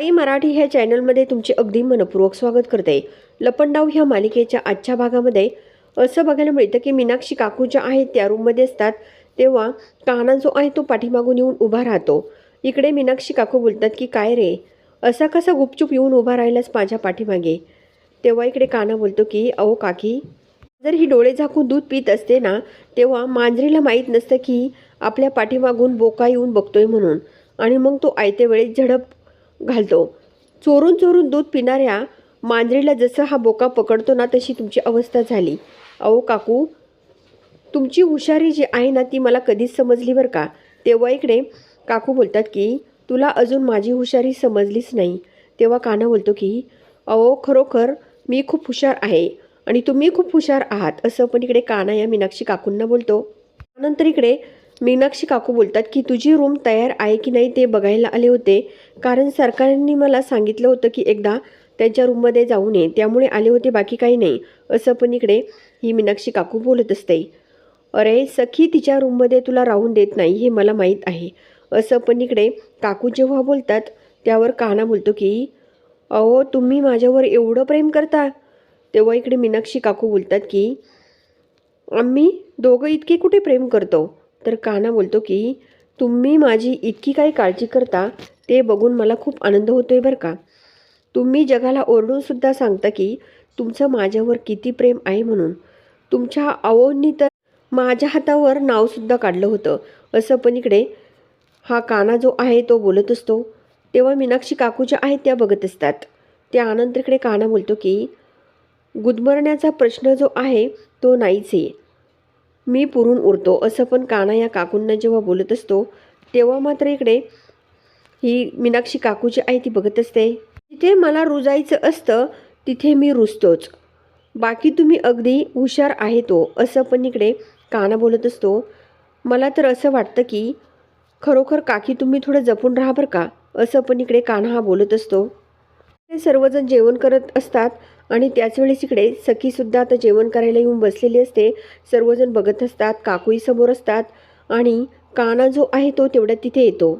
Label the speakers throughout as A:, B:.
A: आई मराठी ह्या चॅनलमध्ये तुमचे अगदी मनपूर्वक स्वागत करते. लपंडाव ह्या मालिकेच्या आजच्या भागामध्ये असं बघायला मिळतं की मीनाक्षी काकू ज्या आहेत त्या रूममध्ये असतात तेव्हा काना जो आहे तो पाठीमागून येऊन उभा राहतो. इकडे मीनाक्षी काकू बोलतात की काय रे? असा कसा गुपचूप येऊन उभा राहिलास माझ्या पाठीमागे? तेव्हा इकडे काना बोलतो की अहो काकी जर ही डोळे झाकून दूध पित असते ना तेव्हा मांजरीला माहीत नसतं की आपल्या पाठीमागून बोका येऊन बघतोय म्हणून. आणि मग तो आयत्या वेळेस झडप घालतो. चोरून चोरून दूध पिणाऱ्या मांजरीला जसं हा बोका पकडतो ना तशी तुमची अवस्था झाली. अहो काकू तुमची हुशारी जी आहे ना ती मला कधीच समजली बरं का? तेव्हा इकडे काकू बोलतात की तुला अजून माझी हुशारी समजलीच नाही. तेव्हा काना बोलतो की अहो खरोखर मी खूप हुशार आहे आणि तुम्ही खूप हुशार आहात. असं पण इकडे काना या मीनाक्षी काकूंना बोलतो. त्यानंतर इकडे मीनाक्षी काकू बोलतात की तुझी रूम तयार आहे की नाही ते बघायला आले होते. कारण सरकारने मला सांगितलं होतं की एकदा त्यांच्या रूममध्ये जाऊ नये त्यामुळे आले होते बाकी काही नाही. असं पण इकडे ही मीनाक्षी काकू बोलत असते. अरे सखी तिच्या रूममध्ये तुला राहून देत नाही हे मला माहीत आहे. असं पण इकडे काकू जेव्हा बोलतात त्यावर काना बोलतो की अहो तुम्ही माझ्यावर एवढं प्रेम करता? तेव्हा इकडे मीनाक्षी काकू बोलतात की आम्ही दोघं इतके कुठे प्रेम करतो? तर काना बोलतो की तुम्ही माझी इतकी काही काळजी करता ते बघून मला खूप आनंद होतो आहे बरं का. तुम्ही जगाला ओरडूनसुद्धा सांगता की तुमचं माझ्यावर किती प्रेम आहे म्हणून. तुमच्या आवोंनी तर माझ्या हातावर नावसुद्धा काढलं होतं. असं पण इकडे हा काना जो आहे तो बोलत असतो. तेव्हा मीनाक्षी काकू ज्या आहेत त्या बघत असतात. त्यानंतर इकडे काना बोलतो की गुदमरण्याचा प्रश्न जो आहे तो नाहीच आहे. मी पुरून उरतो. असं पण काना या काकूंना जेव्हा बोलत असतो तेव्हा मात्र इकडे ही मीनाक्षी काकूची आई ती बघत असते. जिथे मला रुजायचं असतं तिथे मी रुजतोच. बाकी तुम्ही अगदी हुशार आहे तो असं पण इकडे काना बोलत असतो. मला तर असं वाटतं की खरोखर काकी तुम्ही थोडं जपून राहा बरं का असं पण इकडे काना हा बोलत असतो. ते सर्वजण जेवण करत असतात. आणि त्याच वेळेस इकडे सखीसुद्धा आता जेवण करायला येऊन बसलेली असते. सर्वजण बघत असतात काकूही समोर असतात आणि काना जो आहे तो तेवढ्या तिथे येतो.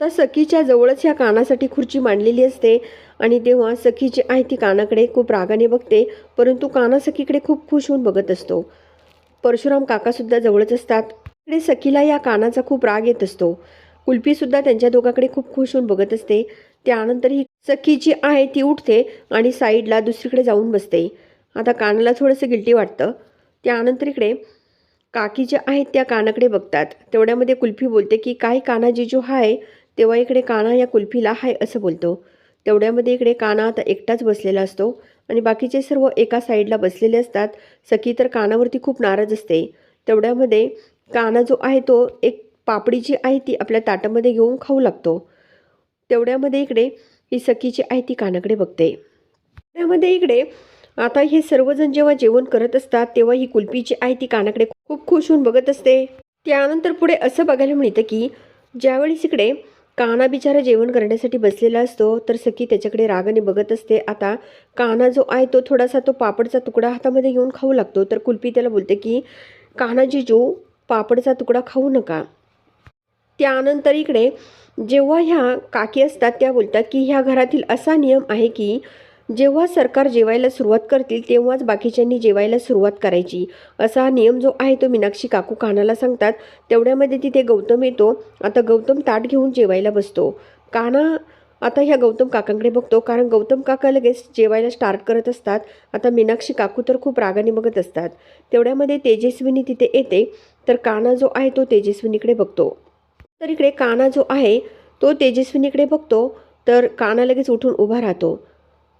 A: आता सखीच्या जवळच ह्या कानासाठी खुर्ची मांडलेली असते आणि तेव्हा सखी जी आहे ती कानाकडे खूप रागाने बघते परंतु काना सखीकडे खूप खुश होऊन बघत असतो. परशुराम काकासुद्धा जवळच असतात. इकडे सखीला या कानाचा खूप राग येत असतो. कुल्फीसुद्धा त्यांच्या दोघाकडे खूप खुश होऊन बघत असते. त्यानंतर ही सखी जी आहे ती उठते आणि साईडला दुसरीकडे जाऊन बसते. आता कानाला थोडंसं गिल्टी वाटतं. त्यानंतर इकडे काकी ज्या आहेत त्या कानाकडे बघतात. तेवढ्यामध्ये कुल्फी बोलते की काय काना जिजू हाय? तेव्हा इकडे काना या कुल्फीला हाय असं बोलतो. तेवढ्यामध्ये इकडे काना आता एकटाच बसलेला असतो आणि बाकीचे सर्व एका साईडला बसलेले असतात. सखी तर कानावरती खूप नाराज असते. तेवढ्यामध्ये काना जो आहे तो एक पापडी जी आहे ती आपल्या ताटामध्ये घेऊन खाऊ लागतो. तेवढ्यामध्ये इकडे ही सखीची आई आहे ती कानाकडे बघते. त्यामध्ये इकडे आता हे सर्वजण जेव्हा जेवण करत असतात तेव्हा ही कुल्पीची आई आहे ती कानाकडे खूप खुश होऊन बघत असते. त्यानंतर पुढे असं बघायला मिळतं की ज्यावेळेस इकडे काना बिचारा जेवण करण्यासाठी बसलेला असतो तर सखी त्याच्याकडे रागाने बघत असते. आता काना जो आहे तो थोडासा तो पापडचा तुकडा हातामध्ये घेऊन खाऊ लागतो. तर कुल्पी त्याला बोलते की काना जो पापडचा तुकडा खाऊ नका. त्यानंतर इकडे जेव्हा ह्या काकी असतात त्या बोलतात की ह्या घरातील असा नियम आहे की जेव्हा सरकार जेवायला सुरुवात करतील तेव्हाच बाकीच्यांनी जेवायला सुरुवात करायची. असा हा नियम जो आहे तो मीनाक्षी काकू कानाला सांगतात. तेवढ्यामध्ये तिथे गौतम येतो. आता गौतम ताट घेऊन जेवायला बसतो. काना आता ह्या गौतम काकांकडे बघतो. कारण गौतम काका लगेच जेवायला स्टार्ट करत असतात. आता मीनाक्षी काकू तर खूप रागाने बघत असतात. तेवढ्यामध्ये तेजस्विनी तिथे येते. तर काना जो आहे तो तेजस्विनीकडे बघतो. तर इकडे काना जो आहे तो तेजस्विनीकडे बघतो तर काना लगेच उठून उभा राहतो.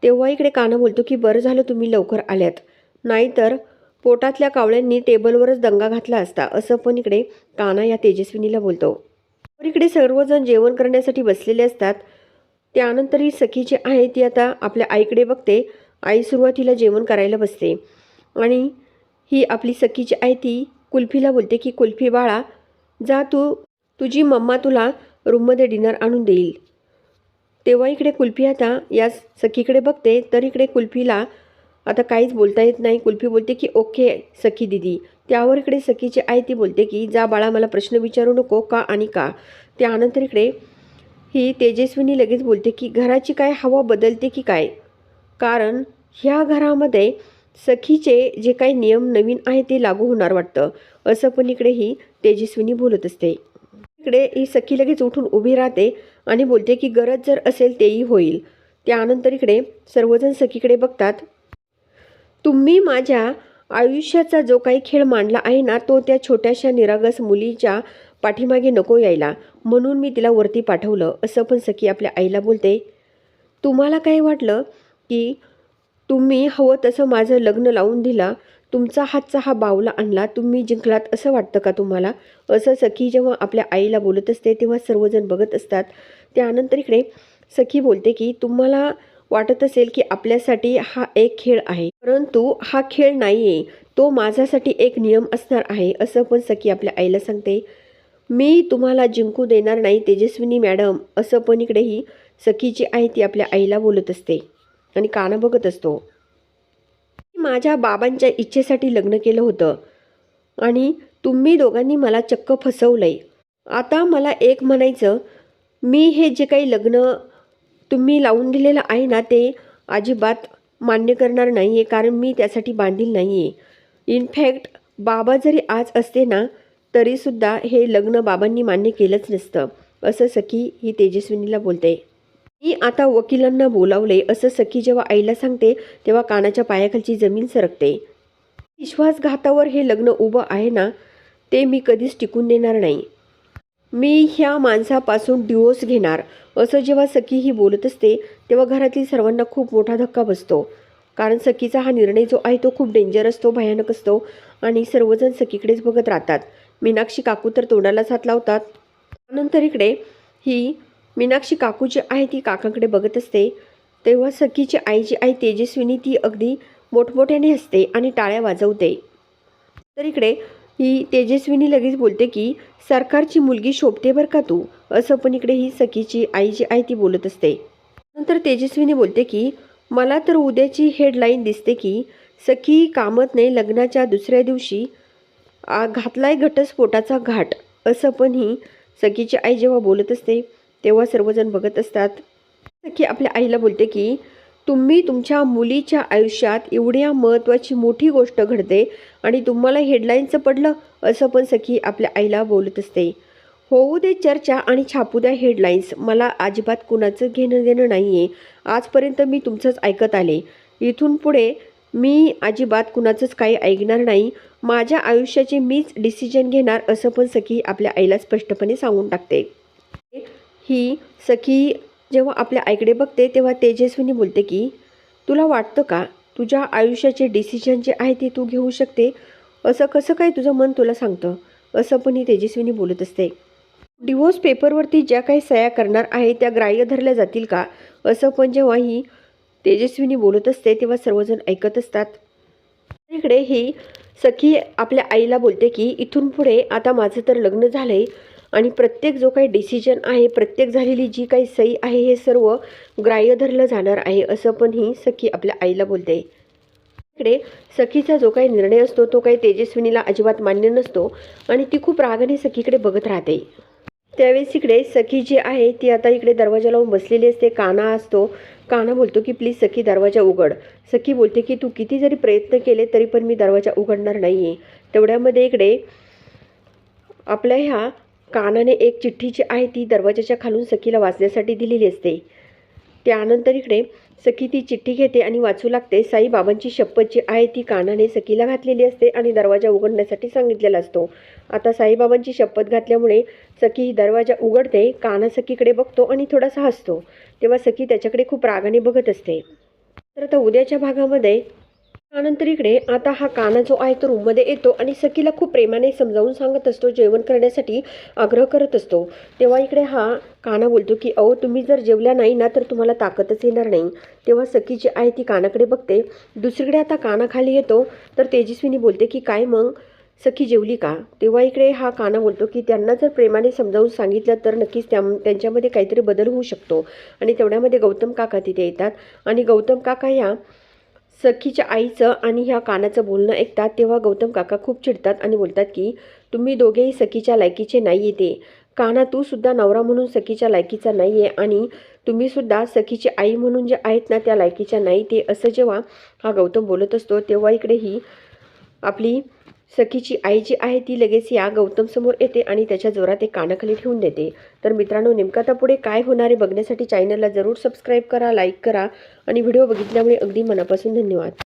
A: तेव्हा इकडे काना बोलतो की बरं झालं तुम्ही लवकर आल्यात. नाहीतर पोटातल्या कावळ्यांनी टेबलवरच दंगा घातला असता असं पण इकडे काना या तेजस्विनीला बोलतो. तर इकडे सर्वजण जेवण करण्यासाठी बसलेले असतात. त्यानंतर ही सखी जी आहे ती आता आपल्या आईकडे बघते. आई सुरुवातीला जेवण करायला बसते. आणि ही आपली सखी जी आहे ती कुल्फीला बोलते की कुल्फी बाळा जा तू तुझी मम्मा तुला रूममध्ये डिनर आणून देईल. तेव्हा इकडे कुल्फी आता या सखीकडे बघते तर इकडे कुल्फीला आता काहीच बोलता येत नाही. कुल्फी बोलते की ओके सखी दिदी. त्यावर इकडे सखीची आई ती बोलते की जा बाळा मला प्रश्न विचारू नको का आणि का? त्यानंतर इकडे ही तेजस्विनी लगेच बोलते की घराची काय हवा बदलते की काय? कारण ह्या घरामध्ये सखीचे जे काही नियम नवीन आहे ते लागू होणार वाटतं. असं पण इकडे ही तेजस्विनी बोलत असते. इकडे ही सखी लगेच उठून उभी राहते आणि बोलते की गरज जर असेल तेही होईल. त्यानंतर इकडे सर्वजण सखीकडे बघतात. तुम्ही माझ्या आयुष्याचा जो काही खेळ मांडला आहे ना तो त्या छोट्याशा निरागस मुलीच्या पाठीमागे नको यायला. म्हणून मी तिला वरती पाठवलं. असं पण सखी आपल्या आईला बोलते. तुम्हाला काय वाटलं की तुम्ही हवं तसं माझं लग्न लावून दिला? तुमचा हातचा हा बावला आणला तुम्ही जिंकलात असं वाटतं का तुम्हाला? असं सखी जेव्हा आपल्या आईला बोलत असते तेव्हा सर्वजण बघत असतात. त्यानंतर इकडे सखी बोलते की तुम्हाला वाटत असेल की आपल्यासाठी हा एक खेळ आहे परंतु हा खेळ नाही आहे तो माझ्यासाठी एक नियम असणार आहे असं पण सखी आपल्या आईला सांगते. मी तुम्हाला जिंकू देणार नाही तेजस्विनी मॅडम असं पण इकडेही सखीची आई ती आपल्या आईला बोलत असते आणि काना बघत असतो. माझ्या बाबांच्या इच्छेसाठी लग्न केलं होतं. आणि तुम्ही दोघांनी मला चक्क फसवलंय. आता मला एक म्हणायचं मी हे जे काही लग्न तुम्ही लावून दिलेलं आहे ना ते अजिबात मान्य करणार नाही आहे कारण मी त्यासाठी बांधील नाही आहे इनफॅक्ट बाबा जरी आज असते ना तरीसुद्धा हे लग्न बाबांनी मान्य केलंच नसतं. असं सखी ही तेजस्विनीला बोलते. मी आता वकिलांना बोलावले असं सखी जेव्हा आईला सांगते तेव्हा कानाच्या पायाखालची जमीन सरकते. विश्वासघातावर हे लग्न उभं आहे ना ते मी कधीच टिकून देणार नाही. मी ह्या माणसापासून डिवोर्स घेणार असं जेव्हा सखी ही बोलत असते तेव्हा घरातील सर्वांना खूप मोठा धक्का बसतो. कारण सखीचा हा निर्णय जो आहे तो खूप डेंजर असतो भयानक असतो आणि सर्वजण सखीकडेच बघत राहतात. मीनाक्षी काकू तर तोंडालाच हात लावतात. त्यानंतर इकडे ही मीनाक्षी काकू जी आहे ती काकांकडे बघत असते. तेव्हा सखीची आई जी आई तेजस्विनी ती अगदी मोठमोठ्याने हसते आणि टाळ्या वाजवते. तर इकडे ही तेजस्विनी लगेच बोलते की सरकारची मुलगी शोभते बरं का तू? असं पण इकडे ही सखीची आई जी आहे ती बोलत असते. नंतर तेजस्विनी बोलते की मला तर उद्याची हेडलाईन दिसते की सखी कामतने लग्नाच्या दुसऱ्या दिवशी घातलाय घटस्फोटाचा घाट. असं पण ही सखीची आई जेव्हा बोलत असते तेव्हा सर्वजण बघत असतात. की आपल्या आईला बोलते की तुम्ही तुमच्या मुलीच्या आयुष्यात एवढ्या महत्त्वाची मोठी गोष्ट घडते आणि तुम्हाला हेडलाईनचं पडलं असं पण सखी आपल्या आईला बोलत असते. होऊ दे चर्चा आणि छापू द्या हेडलाईन्स मला अजिबात कुणाचं घेणं देणं नाही आहे आजपर्यंत मी तुमचंच ऐकत आले. इथून पुढे मी अजिबात कुणाचंच काही ऐकणार नाही. माझ्या आयुष्याचे मीच डिसिजन घेणार असं पण सखी आपल्या आईला स्पष्टपणे सांगून टाकते. ही सखी जेव्हा आपल्या आईकडे बघते तेव्हा तेजस्विनी बोलते की तुला वाटतं का? तुझ्या आयुष्याचे डिसिजन जे आहे ते तू घेऊ शकते? असं कसं काय तुझं मन तुला सांगतं? असं पण ही तेजस्विनी बोलत असते. डिवोर्स पेपरवरती ज्या काही सह्या करणार आहे त्या ग्राह्य धरल्या जातील का? असं पण जेव्हा ही तेजस्विनी बोलत असते तेव्हा सर्वजण ऐकत असतात. इकडे ही सखी आपल्या आईला बोलते की इथून पुढे आता माझं तर लग्न झालं आहे आणि प्रत्येक जो काही डिसिजन आहे प्रत्येक झालेली जी काही सही आहे हे सर्व ग्राह्य धरलं जाणार आहे असं पण ही सखी आपल्या आईला बोलते. इकडे सखीचा जो काही निर्णय असतो तो काही तेजस्विनीला अजिबात मान्य नसतो आणि ती खूप रागाने सखीकडे बघत राहते. त्यावेळेस इकडे सखी जी आहे ती आता इकडे दरवाजा लावून बसलेली असते काना असतो. काना बोलतो की प्लीज सखी दरवाजा उघड. सखी बोलते की तू किती जरी प्रयत्न केले तरी पण मी दरवाजा उघडणार नाही आहे तेवढ्यामध्ये इकडे आपल्या ह्या कानाने एक चिठ्ठी जी आहे ती दरवाजाच्या खालून सखीला वाचण्यासाठी दिलेली असते. त्यानंतर इकडे सखी ती चिठ्ठी घेते आणि वाचू लागते. साईबाबांची शपथ जी आहे ती कानाने सखीला घातलेली असते आणि दरवाजा उघडण्यासाठी सांगितलेला असतो. आता साईबाबांची शपथ घातल्यामुळे सखी ही दरवाजा उघडते काना सखीकडे बघतो आणि थोडासा हसतो. तेव्हा सखी त्याच्याकडे खूप रागाने बघत असते. तर आता उद्याच्या भागामध्ये त्यानंतर इकडे आता हा काना जो आहे तो रूममध्ये येतो आणि सखीला खूप प्रेमाने समजावून सांगत असतो जेवण करण्यासाठी आग्रह करत असतो. तेव्हा इकडे हा काना बोलतो की अहो तुम्ही जर जेवल्या नाही ना तर तुम्हाला ताकदच येणार नाही. तेव्हा सखी जी आहे ती कानाकडे बघते. दुसरीकडे आता काना खाली येतो तर तेजस्विनी बोलते की काय मग? सखी जेवली का? तेव्हा इकडे हा काना बोलतो की त्यांना जर प्रेमाने समजावून सांगितलं तर नक्कीच त्या त्यांच्यामध्ये काहीतरी बदल होऊ शकतो. आणि तेवढ्यामध्ये गौतम काका तिथे येतात. आणि गौतम काका या सखीच्या आईचं आणि ह्या कानाचं बोलणं ऐकतात तेव्हा गौतम काका खूप चिडतात आणि बोलतात की तुम्ही दोघेही सखीच्या लायकीचे नाही येते काना तू सुद्धा नवरा म्हणून सखीच्या लायकीचा नाही आहे आणि तुम्ही सुद्धा सखीची आई म्हणून जे आहेत ना त्या लायकीच्या नाही ते. असं जेव्हा हा गौतम बोलत असतो तेव्हा इकडे ही आपली सखीची आई जी आहे ती लगेच या गौतम समोर येते आणि त्याच्या जोरात एक कानाखाली ठेवून देते. तर मित्रांनो नेमकं आता पुढे काय होणार आहे बघण्यासाठी चॅनलला जरूर सबस्क्राईब करा लाईक करा आणि व्हिडिओ बघितल्यामुळे अगदी मनापासून धन्यवाद.